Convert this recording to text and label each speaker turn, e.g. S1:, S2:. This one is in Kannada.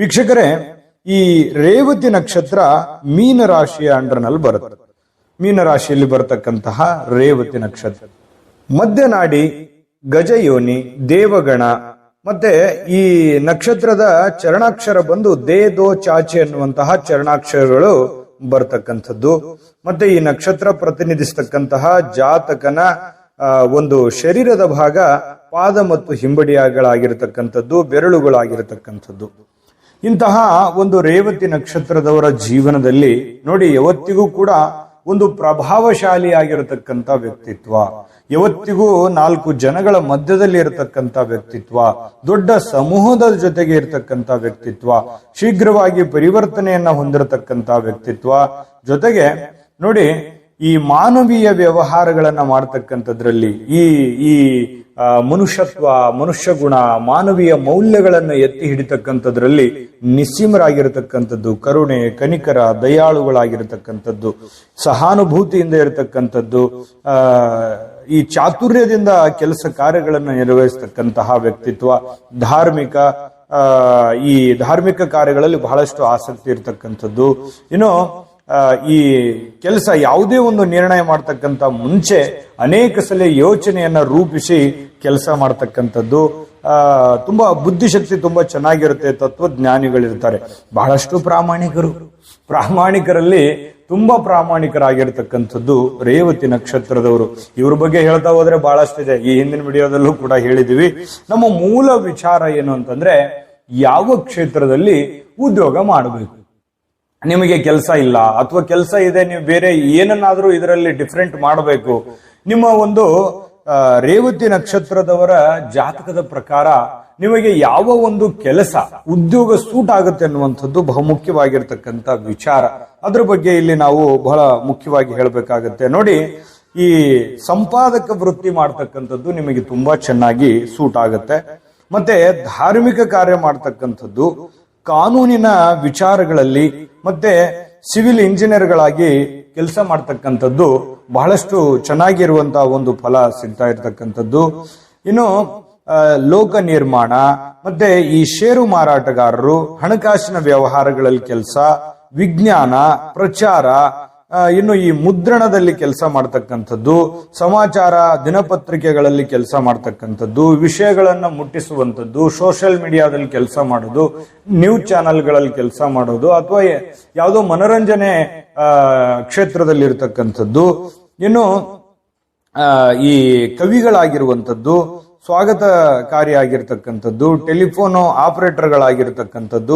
S1: ವೀಕ್ಷಕರೇ, ಈ ರೇವತಿ ನಕ್ಷತ್ರ ಮೀನ ರಾಶಿಯ ಅಂಡರ್ನಲ್ಲಿ ಬರುತ್ತೆ. ಮೀನ ರಾಶಿಯಲ್ಲಿ ಬರತಕ್ಕಂತಹ ರೇವತಿ ನಕ್ಷತ್ರ. ಮಧ್ಯನಾಡಿ ಗಜಯೋನಿ, ದೇವಗಣ, ಮತ್ತೆ ಈ ನಕ್ಷತ್ರದ ಚರಣಾಕ್ಷರ ಬಂದು ದೇ, ದೋ ಚಾಚೆ ಅನ್ನುವಂತಹ ಚರಣಾಕ್ಷರಗಳು ಬರ್ತಕ್ಕಂಥದ್ದು. ಮತ್ತೆ ಈ ನಕ್ಷತ್ರ ಪ್ರತಿನಿಧಿಸ್ತಕ್ಕಂತಹ ಜಾತಕನ ಒಂದು ಶರೀರದ ಭಾಗ ಪಾದ ಮತ್ತು ಹಿಂಬಡಿಯಾಗಳಾಗಿರತಕ್ಕಂಥದ್ದು, ಬೆರಳುಗಳಾಗಿರ್ತಕ್ಕಂಥದ್ದು. ಇಂತಹ ಒಂದು ರೇವತಿ ನಕ್ಷತ್ರದವರ ಜೀವನದಲ್ಲಿ ನೋಡಿ ಯಾವತ್ತಿಗೂ ಕೂಡ ಒಂದು ಪ್ರಭಾವಶಾಲಿಯಾಗಿರತಕ್ಕಂಥ ವ್ಯಕ್ತಿತ್ವ, ಯಾವತ್ತಿಗೂ ನಾಲ್ಕು ಜನಗಳ ಮಧ್ಯದಲ್ಲಿ ಇರತಕ್ಕಂಥ ವ್ಯಕ್ತಿತ್ವ, ದೊಡ್ಡ ಸಮೂಹದ ಜೊತೆಗೆ ಇರತಕ್ಕಂತ ವ್ಯಕ್ತಿತ್ವ, ಶೀಘ್ರವಾಗಿ ಪರಿವರ್ತನೆಯನ್ನ ಹೊಂದಿರತಕ್ಕಂತ ವ್ಯಕ್ತಿತ್ವ ಜೊತೆಗೆ ನೋಡಿ ಈ ಮಾನವೀಯ ವ್ಯವಹಾರಗಳನ್ನ ಮಾಡ್ತಕ್ಕಂಥದ್ರಲ್ಲಿ ಈ ಈ ಮನುಷ್ಯತ್ವ ಮನುಷ್ಯ ಗುಣ ಮಾನವೀಯ ಮೌಲ್ಯಗಳನ್ನು ಎತ್ತಿ ಹಿಡಿತಕ್ಕಂಥದ್ರಲ್ಲಿ ನಿಸ್ಸೀಮರಾಗಿರತಕ್ಕಂಥದ್ದು, ಕರುಣೆ, ಕನಿಕರ, ದಯಾಳುಗಳಾಗಿರತಕ್ಕಂಥದ್ದು, ಸಹಾನುಭೂತಿಯಿಂದ ಇರತಕ್ಕಂಥದ್ದು, ಆ, ಈ ಚಾತುರ್ಯದಿಂದ ಕೆಲಸ ಕಾರ್ಯಗಳನ್ನು ನಿರ್ವಹಿಸತಕ್ಕಂತಹ ವ್ಯಕ್ತಿತ್ವ, ಧಾರ್ಮಿಕ ಈ ಧಾರ್ಮಿಕ ಕಾರ್ಯಗಳಲ್ಲಿ ಬಹಳಷ್ಟು ಆಸಕ್ತಿ ಇರತಕ್ಕಂಥದ್ದು. ಇನ್ನು ಈ ಕೆಲಸ ಯಾವುದೇ ಒಂದು ನಿರ್ಣಯ ಮಾಡ್ತಕ್ಕಂಥ ಮುಂಚೆ ಅನೇಕ ಸಲ ಯೋಚನೆಯನ್ನ ರೂಪಿಸಿ ಕೆಲಸ ಮಾಡ್ತಕ್ಕಂಥದ್ದು ತುಂಬಾ ಬುದ್ಧಿಶಕ್ತಿ ತುಂಬಾ ಚೆನ್ನಾಗಿರುತ್ತೆ, ತತ್ವಜ್ಞಾನಿಗಳಿರ್ತಾರೆ. ಬಹಳಷ್ಟು ಪ್ರಾಮಾಣಿಕರು. ಪ್ರಾಮಾಣಿಕರಲ್ಲಿ ತುಂಬಾ ಪ್ರಾಮಾಣಿಕರಾಗಿರ್ತಕ್ಕಂಥದ್ದು ರೇವತಿ ನಕ್ಷತ್ರದವರು. ಇವ್ರ ಬಗ್ಗೆ ಹೇಳ್ತಾ ಹೋದ್ರೆ ಬಹಳಷ್ಟಿದೆ. ಈ ಹಿಂದಿನ ವಿಡಿಯೋದಲ್ಲೂ ಕೂಡ ಹೇಳಿದೀವಿ. ನಮ್ಮ ಮೂಲ ವಿಚಾರ ಏನು ಅಂತಂದ್ರೆ, ಯಾವ ಕ್ಷೇತ್ರದಲ್ಲಿ ಉದ್ಯೋಗ ಮಾಡಬೇಕು? ನಿಮಗೆ ಕೆಲಸ ಇಲ್ಲ ಅಥವಾ ಕೆಲಸ ಇದೆ, ನೀವು ಬೇರೆ ಏನನ್ನಾದ್ರೂ ಇದರಲ್ಲಿ ಡಿಫ್ರೆಂಟ್ ಮಾಡಬೇಕು. ನಿಮ್ಮ ಒಂದು ರೇವತಿ ನಕ್ಷತ್ರದವರ ಜಾತಕದ ಪ್ರಕಾರ ನಿಮಗೆ ಯಾವ ಒಂದು ಕೆಲಸ, ಉದ್ಯೋಗ ಸೂಟ್ ಆಗುತ್ತೆ ಅನ್ನುವಂಥದ್ದು ಬಹುಮುಖ್ಯವಾಗಿರ್ತಕ್ಕಂಥ ವಿಚಾರ. ಅದ್ರ ಬಗ್ಗೆ ಇಲ್ಲಿ ನಾವು ಬಹಳ ಮುಖ್ಯವಾಗಿ ಹೇಳಬೇಕಾಗತ್ತೆ. ನೋಡಿ, ಈ ಸಂಪಾದಕ ವೃತ್ತಿ ಮಾಡ್ತಕ್ಕಂಥದ್ದು ನಿಮಗೆ ತುಂಬಾ ಚೆನ್ನಾಗಿ ಸೂಟ್ ಆಗುತ್ತೆ. ಮತ್ತೆ ಧಾರ್ಮಿಕ ಕಾರ್ಯ ಮಾಡ್ತಕ್ಕಂಥದ್ದು ಕಾನೂನಿನ ವಿಚಾರಗಳಲ್ಲಿ ಮತ್ತೆ ಸಿವಿಲ್ ಇಂಜಿನಿಯರ್ಗಳಾಗಿ ಕೆಲಸ ಮಾಡ್ತಕ್ಕಂಥದ್ದು ಬಹಳಷ್ಟು ಚೆನ್ನಾಗಿರುವಂತಹ ಒಂದು ಫಲ ಸಿಗ್ತಾ ಇರತಕ್ಕಂಥದ್ದು. ಇನ್ನು ಲೋಕ ನಿರ್ಮಾಣ, ಮತ್ತೆ ಈ ಷೇರು ಮಾರಾಟಗಾರರು, ಹಣಕಾಸಿನ ವ್ಯವಹಾರಗಳಲ್ಲಿ ಕೆಲಸ, ವಿಜ್ಞಾನ, ಪ್ರಚಾರ ಇನ್ನು ಈ ಮುದ್ರಣದಲ್ಲಿ ಕೆಲಸ ಮಾಡ್ತಕ್ಕಂಥದ್ದು ಸಮಾಚಾರ ದಿನಪತ್ರಿಕೆಗಳಲ್ಲಿ ಕೆಲಸ ಮಾಡ್ತಕ್ಕಂಥದ್ದು ವಿಷಯಗಳನ್ನ ಮುಟ್ಟಿಸುವಂಥದ್ದು ಸೋಷಿಯಲ್ ಮೀಡಿಯಾದಲ್ಲಿ ಕೆಲಸ ಮಾಡೋದು ನ್ಯೂಸ್ ಚಾನೆಲ್ಗಳಲ್ಲಿ ಕೆಲಸ ಮಾಡೋದು ಅಥವಾ ಯಾವುದೋ ಮನೋರಂಜನೆ ಆ, ಕ್ಷೇತ್ರದಲ್ಲಿ ಇರ್ತಕ್ಕಂಥದ್ದು ಇನ್ನು ಈ ಕವಿಗಳಾಗಿರುವಂಥದ್ದು ಸ್ವಾಗತಕಾರಿಯಾಗಿರ್ತಕ್ಕಂಥದ್ದು ಟೆಲಿಫೋನು ಆಪರೇಟರ್ಗಳಾಗಿರ್ತಕ್ಕಂಥದ್ದು